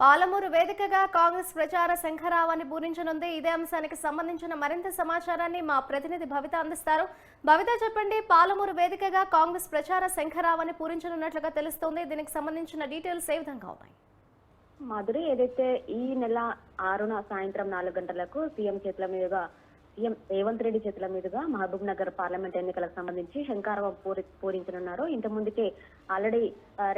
పాలమూరు వేదికగా కాంగ్రెస్ ప్రచార శంఖరావాన్ని పూరించనుంది. ఇదే అంశానికి సంబంధించిన మరింత సమాచారాన్ని మా ప్రతినిధి భవిత అందిస్తారు. భవిత చెప్పండి పాలమూరు వేదికగా కాంగ్రెస్ ప్రచార శంఖరావాన్ని పూరించనున్నట్లుగా తెలుస్తోంది. దీనికి సంబంధించిన డీటెయిల్స్ ఏ విధంగా ఉన్నాయి? మాధురి ఏదైతే ఈ నెల ఆరున సాయంత్రం నాలుగు గంటలకు సీఎం చేతుల మీదుగా సీఎం రేవంత్ రెడ్డి చేతుల మీదుగా మహబూబ్ నగర్ పార్లమెంట్ ఎన్నికలకు సంబంధించి శంకారవం పూరి పూరించనున్నారు. ఇంత ముందుకే ఆల్రెడీ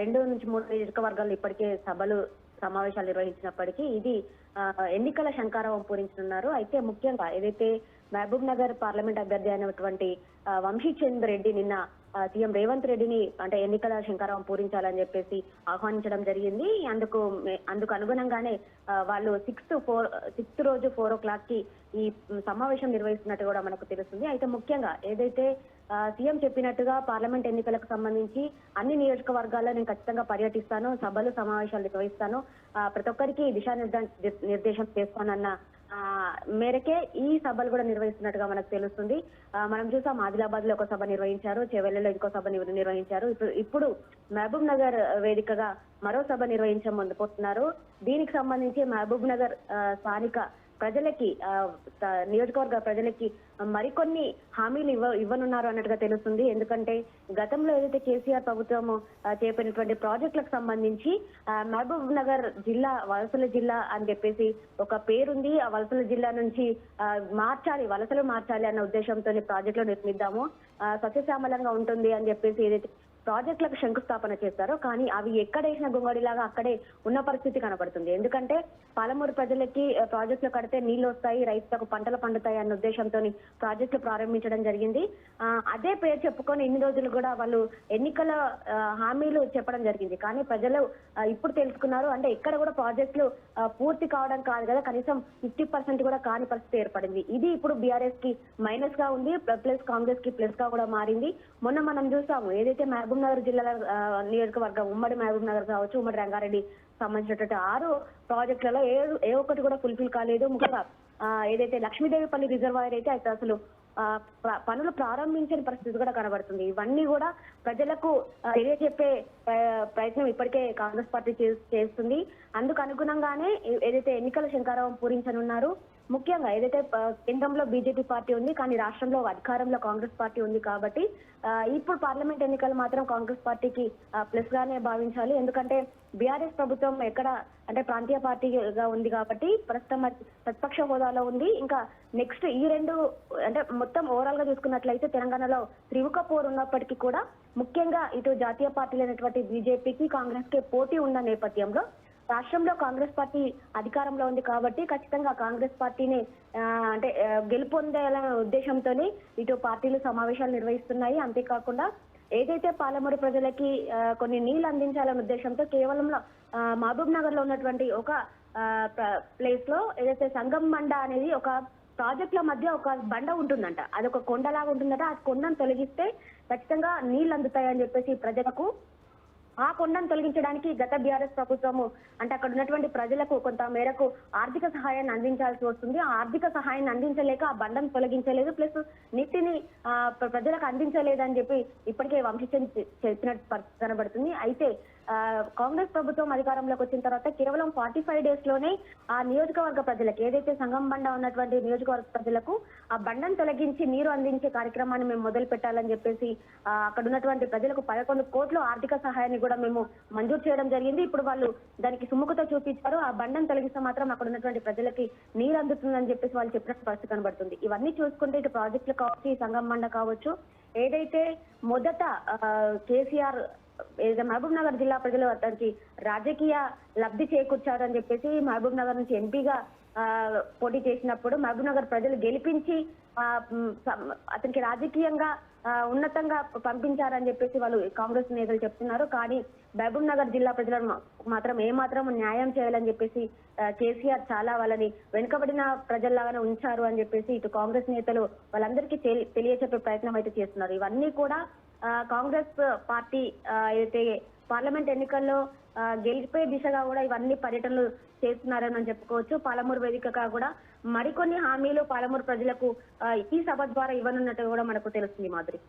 రెండు నుంచి మూడు నియోజకవర్గాలు ఇప్పటికే సభలు సమావేశాలు నిర్వహించినప్పటికీ ఇది ఆ, ఎన్నికల శంకారవం పూరించనున్నారు. అయితే ముఖ్యంగా ఏదైతే మహబూబ్ నగర్ పార్లమెంట్ అభ్యర్థి అయినటువంటి వంశీచంద్ రెడ్డి నిన్న సీఎం రేవంత్ రెడ్డిని అంటే ఎన్నికల శంకారావం పూరించాలని చెప్పేసి ఆహ్వానించడం జరిగింది. అందుకు అందుకు అనుగుణంగానే వాళ్ళు సిక్స్త్ ఫోర్ సిక్స్త్ రోజు ఫోర్ ఓ క్లాక్కి ఈ సమావేశం నిర్వహిస్తున్నట్టు కూడా మనకు తెలుస్తుంది. అయితే ముఖ్యంగా ఏదైతే సీఎం చెప్పినట్టుగా పార్లమెంట్ ఎన్నికలకు సంబంధించి అన్ని నియోజకవర్గాల్లో నేను ఖచ్చితంగా పర్యటిస్తాను సభలు సమావేశాలు నిర్వహిస్తాను. ఆ, ప్రతి ఒక్కరికి దిశానిర్దేశం నిర్దేశం చేస్తానన్న మేరకే ఈ సభలు కూడా నిర్వహిస్తున్నట్టుగా మనకు తెలుస్తుంది. ఆ, మనం చూసాం ఆదిలాబాద్లో ఒక సభ నిర్వహించారు చెవెళ్ళలో ఇంకో సభ నిర్వహించారు. ఇప్పుడు ఇప్పుడు మహబూబ్ నగర్ వేదికగా మరో సభ నిర్వహించబోతున్నారు. దీనికి సంబంధించి మహబూబ్ నగర్ ఆ, స్థానిక ప్రజలకి నియోజకవర్గ ప్రజలకి మరికొన్ని హామీలు ఇవ్వ ఇవ్వనున్నారు అన్నట్టుగా తెలుస్తుంది. ఎందుకంటే గతంలో ఏదైతే కేసీఆర్ ప్రభుత్వం చేపట్టినటువంటి ప్రాజెక్టులకు సంబంధించి మహబూబ్ నగర్ జిల్లా వలసల జిల్లా అని చెప్పేసి ఒక పేరుంది. ఆ వలసల జిల్లా నుంచి మార్చాలి వలసలు మార్చాలి అన్న ఉద్దేశంతో ప్రాజెక్టులు నిర్మిద్దాము. ఆ, సస్యశ్యామలంగా ఉంటుంది అని చెప్పేసి ఏదైతే ప్రాజెక్టులకు శంకుస్థాపన చేస్తారు. కానీ అవి ఎక్కడ వేసిన అక్కడే ఉన్న పరిస్థితి కనబడుతుంది. ఎందుకంటే పాలమూరు ప్రజలకి ప్రాజెక్టులు కడితే నీళ్ళు వస్తాయి రైతులకు పంటలు పండుతాయి అన్న ఉద్దేశంతో ప్రాజెక్టులు ప్రారంభించడం జరిగింది. ఆ, అదే పేరు చెప్పుకొని ఇన్ని రోజులు కూడా వాళ్ళు ఎన్నికల హామీలు చెప్పడం జరిగింది. కానీ ప్రజలు ఇప్పుడు తెలుసుకున్నారు అంటే ఇక్కడ కూడా ప్రాజెక్టులు పూర్తి కావడం కాదు కదా. కనీసం ఫిఫ్టీ పర్సెంట్ కూడా కాని పరిస్థితి ఏర్పడింది. ఇది ఇప్పుడు బీఆర్ఎస్కి మైనస్గా ఉంది ప్లస్ కాంగ్రెస్కి ప్లస్గా కూడా మారింది. మొన్న మనం చూసాము ఏదైతే మహబూబ్ నగర్ జిల్లాల నియోజకవర్గం ఉమ్మడి మహబూబ్ నగర్ కావచ్చు ఉమ్మడి రంగారెడ్డి సంబంధించినటువంటి ఆరు ప్రాజెక్టులలో ఏ ఏ ఒక్కటి కూడా ఫుల్ఫిల్ కాలేదు. ముఖ్యంగా ఏదైతే లక్ష్మీదేవిపల్లి రిజర్వాయర్ అయితే అయితే అసలు ఆ, పనులు ప్రారంభించని పరిస్థితి కూడా కనబడుతుంది. ఇవన్నీ కూడా ప్రజలకు తెలియజెప్పే ప్రయత్నం ఇప్పటికే కాంగ్రెస్ పార్టీ చే- చేస్తుంది. అందుకు అనుగుణంగానే ఏదైతే ఎన్నికల శంకారావం పూరించనున్నారు ముఖ్యంగా ఏదైతే కేంద్రంలో బీజేపీ పార్టీ ఉంది కానీ రాష్ట్రంలో అధికారంలో కాంగ్రెస్ పార్టీ ఉంది కాబట్టి ఇప్పుడు పార్లమెంట్ ఎన్నికలు మాత్రం కాంగ్రెస్ పార్టీకి ప్లస్ గానే భావించాలి. ఎందుకంటే బీఆర్ఎస్ ప్రభుత్వం ఎక్కడ అంటే ప్రాంతీయ పార్టీగా ఉంది కాబట్టి ప్రస్తుతం ప్రతిపక్ష హోదాలో ఉంది. ఇంకా నెక్స్ట్ ఈ రెండు అంటే మొత్తం ఓవరాల్గా చూసుకున్నట్లయితే తెలంగాణలో త్రిముఖ పోరు ఉన్నప్పటికీ కూడా ముఖ్యంగా ఇటు జాతీయ పార్టీలైనటువంటి బీజేపీకి కాంగ్రెస్కి పోటీ ఉన్న నేపథ్యంలో రాష్ట్రంలో కాంగ్రెస్ పార్టీ అధికారంలో ఉంది కాబట్టి ఖచ్చితంగా కాంగ్రెస్ పార్టీని అంటే గెలుపొందేలా గెలుపొందాలనే ఉద్దేశంతోనే ఇటు పార్టీలు సమావేశాలు నిర్వహిస్తున్నాయి. అంతేకాకుండా ఏదైతే పాలమూరు ప్రజలకి కొన్ని నీళ్ళు అందించాలనే ఉద్దేశంతో కేవలం మహబూబ్ నగర్లో ఉన్నటువంటి ఒక ప్లేస్లో ఏదైతే సంగం బండ అనేది ఒక ప్రాజెక్టుల మధ్య ఒక బండ ఉంటుందంట. అది ఒక కొండలాగా ఉంటుందట. ఆ కొండను తొలగిస్తే ఖచ్చితంగా నీళ్ళు అందుతాయని చెప్పేసి ప్రజలకు ఆ కొండను తొలగించడానికి గత బీఆర్ఎస్ ప్రభుత్వము అంటే అక్కడ ఉన్నటువంటి ప్రజలకు కొంత మేరకు ఆర్థిక సహాయాన్ని అందించాల్సి వస్తుంది. ఆ ఆర్థిక సహాయాన్ని అందించలేక ఆ బండను తొలగించలేదు. ప్లస్ నీటిని ప్రజలకు అందించలేదని చెప్పి ఇప్పటికే వంశీచంద్ చెప్పినట్టు కనబడుతుంది. అయితే కాంగ్రెస్ ప్రభుత్వం అధికారంలోకి వచ్చిన తర్వాత కేవలం ఫార్టీ ఫైవ్ డేస్లోనే ఆ నియోజకవర్గ ప్రజలకు ఏదైతే సంగం బండ ఉన్నటువంటి నియోజకవర్గ ప్రజలకు ఆ బండను తొలగించి నీరు అందించే కార్యక్రమాన్ని మేము మొదలు పెట్టాలని చెప్పేసి అక్కడ ఉన్నటువంటి ప్రజలకు పదకొండు కోట్ల ఆర్థిక సహాయాన్ని కూడా మేము మంజూరు చేయడం జరిగింది. ఇప్పుడు వాళ్ళు దానికి సుముఖత చూపించారు. ఆ బండను తొలగిస్తే మాత్రం అక్కడ ఉన్నటువంటి ప్రజలకి నీరు అందుతుందని చెప్పేసి వాళ్ళు చెప్పినట్టు పరిస్థితి కనబడుతుంది. ఇవన్నీ చూసుకుంటే ఇటు ప్రాజెక్టులు కావచ్చు ఈ సంగం బండ కావచ్చు ఏదైతే మొదట కేసీఆర్ మహబూబ్ నగర్ జిల్లా ప్రజలు అతనికి రాజకీయ లబ్ధి చేకూర్చారని చెప్పేసి మహబూబ్ నగర్ నుంచి ఎంపీగా పోటీ చేసినప్పుడు మహబూబ్ నగర్ ప్రజలు గెలిపించి అతనికి రాజకీయంగా ఉన్నతంగా పంపించారని చెప్పేసి వాళ్ళు కాంగ్రెస్ నేతలు చెప్తున్నారు. కానీ మహబూబ్ నగర్ జిల్లా ప్రజలను మాత్రం ఏమాత్రం న్యాయం చేయాలని చెప్పేసి కేసీఆర్ చాలా వాళ్ళని వెనుకబడిన ప్రజల్లాగానే ఉంచారు అని చెప్పేసి ఇటు కాంగ్రెస్ నేతలు వాళ్ళందరికీ తెలి- తెలియచెప్పే ప్రయత్నం అయితే చేస్తున్నారు. ఇవన్నీ కూడా కాంగ్రెస్ పార్టీ అయితే పార్లమెంట్ ఎన్నికల్లో ఆ, గెలిపే దిశగా కూడా ఇవన్నీ పర్యటనలు చేస్తున్నారని చెప్పుకోవచ్చు. పాలమూరు వేదికగా కూడా మరికొన్ని హామీలు పాలమూరు ప్రజలకు ఈ సభ ద్వారా ఇవ్వనున్నట్టు కూడా మనకు తెలుస్తుంది మాధురి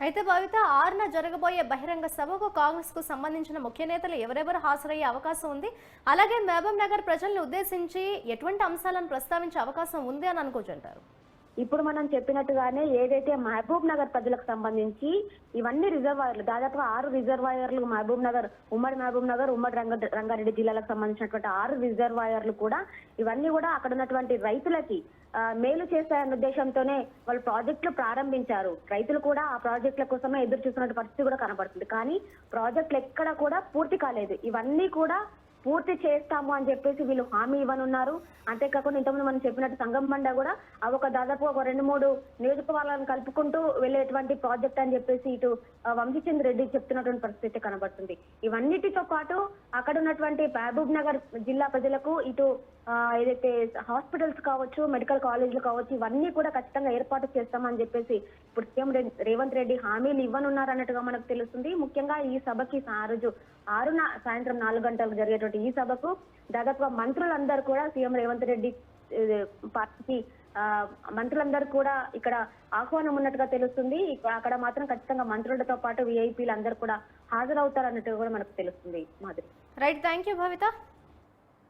అయితే భవిత ఆరున జరగబోయే బహిరంగ సభకు కాంగ్రెస్కు సంబంధించిన ముఖ్య నేతలు ఎవరెవరు హాజరయ్యే అవకాశం ఉంది? అలాగే మహబూబ్ నగర్ ప్రజలను ఉద్దేశించి ఎటువంటి అంశాలను ప్రస్తావించే అవకాశం ఉంది అని అనుకోవచ్చంటారు ఇప్పుడు మనం చెప్పినట్టుగానే ఏదైతే మహబూబ్ నగర్ ప్రజలకు సంబంధించి ఇవన్నీ రిజర్వాయర్లు దాదాపుగా ఆరు రిజర్వాయర్లు మహబూబ్ నగర్ ఉమ్మడి మహబూబ్ నగర్ ఉమ్మడి రంగ రంగారెడ్డి జిల్లాలకు సంబంధించినటువంటి ఆరు రిజర్వాయర్లు కూడా ఇవన్నీ కూడా అక్కడ ఉన్నటువంటి రైతులకి మేలు చేస్తాయన్న ఉద్దేశంతోనే వాళ్ళు ప్రాజెక్టులు ప్రారంభించారు. రైతులు కూడా ఆ ప్రాజెక్టుల కోసమే ఎదురు చూస్తున్న పరిస్థితి కూడా కనబడుతుంది కానీ ప్రాజెక్టులు ఎక్కడ కూడా పూర్తి కాలేదు. ఇవన్నీ కూడా పూర్తి చేస్తాము అని చెప్పేసి వీళ్ళు హామీ ఇవ్వనున్నారు. అంతేకాకుండా ఇంతకుముందు మనం చెప్పినట్టు సంగం బండ కూడా అవి ఒక దాదాపు ఒక రెండు మూడు నియోజకవర్గాలను కలుపుకుంటూ వెళ్ళేటువంటి ప్రాజెక్ట్ అని చెప్పేసి ఇటు ఆ, వంశీచంద్ర రెడ్డి చెప్తున్నటువంటి పరిస్థితి కనబడుతుంది. ఇవన్నిటితో పాటు అక్కడ ఉన్నటువంటి మహబూబ్ నగర్ జిల్లా ప్రజలకు ఇటు ఏదైతే హాస్పిటల్స్ కావచ్చు మెడికల్ కాలేజీలు కావచ్చు ఇవన్నీ కూడా ఖచ్చితంగా ఏర్పాటు చేస్తామని చెప్పేసి ఇప్పుడు సీఎం రేవంత్ రెడ్డి హామీలు ఇవ్వనున్నారు అన్నట్టుగా మనకు తెలుస్తుంది. ముఖ్యంగా ఈ సభకి ఆ రోజు ఆరున సాయంత్రం నాలుగు గంటలకు జరిగేటువంటి ఈ సభకు దాదాపుగా మంత్రులందరూ కూడా సీఎం రేవంత్ రెడ్డి పార్టీకి ఆ, మంత్రులందరూ కూడా ఇక్కడ ఆహ్వానం ఉన్నట్టుగా తెలుస్తుంది. అక్కడ మాత్రం ఖచ్చితంగా మంత్రులతో పాటు విఐపీలు అందరూ కూడా హాజరవుతారు అన్నట్టుగా కూడా మనకు తెలుస్తుంది Madhuri right thank you Bhavitha